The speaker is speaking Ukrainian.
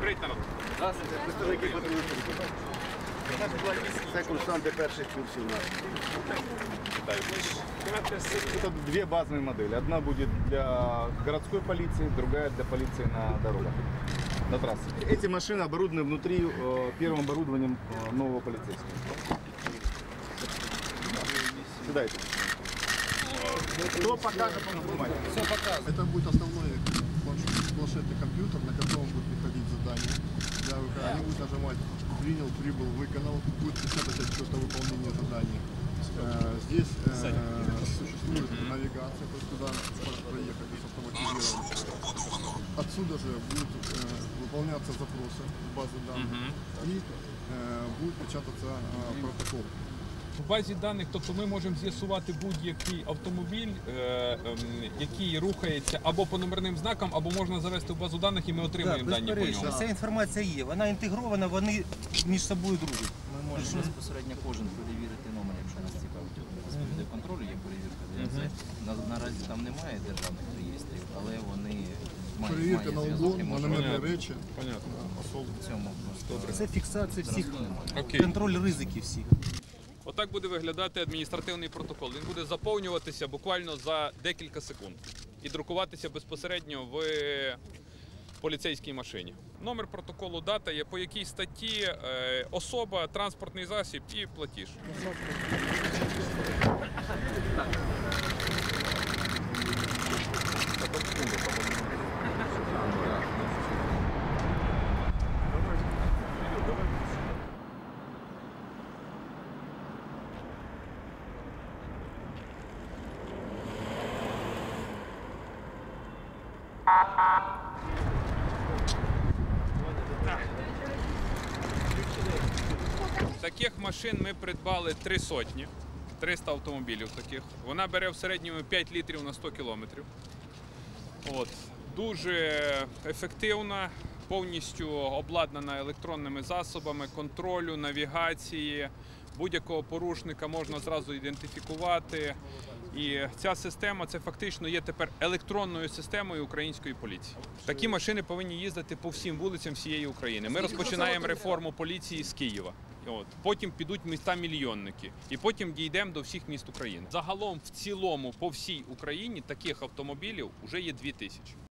Пританок. Здравствуйте, представники патрульки. Це курсанти перших курсів наших. Это две базовые модели. Одна будет для городской полиции, другая для полиции на дорогах, на трассе. Эти машины оборудованы внутри э, первым оборудованием э, нового полицейского. Сюда это. Кто покажет, он. Все показывает. Это будет основное планшетный компьютер, на котором будет приходить задание. Для ВК. Они будут нажимать принял, прибыл, выполнил, будет печатать отчет о выполнении заданий. Э, Здесь э, существует навигация, то есть куда проехать, то есть автоматизировано. Отсюда же будут э, выполняться запросы в базы данных и э, будет печататься э, протокол. В базі даних, тобто ми можемо з'ясувати будь-який автомобіль, е, ем, який рухається або по номерним знакам, або можна завести в базу даних і ми отримуємо дані по ньому. вся інформація є, вона інтегрована, вони між собою дружать. Ми можемо безпосередньо кожен перевірити номер, якщо нас цікавить. У нас є перевірка. На, наразі там немає державних реєстрів, але вони мають, Перевірка мають на зв'язок Понятно. речі. Понятно. Просто Це фіксація всіх, контроль ризиків всіх. Отак буде виглядати адміністративний протокол. Він буде заповнюватися буквально за декілька секунд і друкуватися безпосередньо в поліцейській машині. Номер протоколу, дата є по якій статті, е, особа, транспортний засіб і платіж. Таких машин ми придбали три сотні, 300 автомобілів таких. Вона бере в середньому 5 літрів на 100 кілометрів. От. Дуже ефективна, повністю обладнана електронними засобами контролю, навігації. Будь-якого порушника можна зразу ідентифікувати. І ця система це фактично є тепер електронною системою української поліції. Такі машини повинні їздити по всім вулицям всієї України. Ми розпочинаємо реформу поліції з Києва. От потім підуть міста мільйонники, і потім дійдемо до всіх міст України. Загалом, в цілому, по всій Україні таких автомобілів вже є дві тисячі.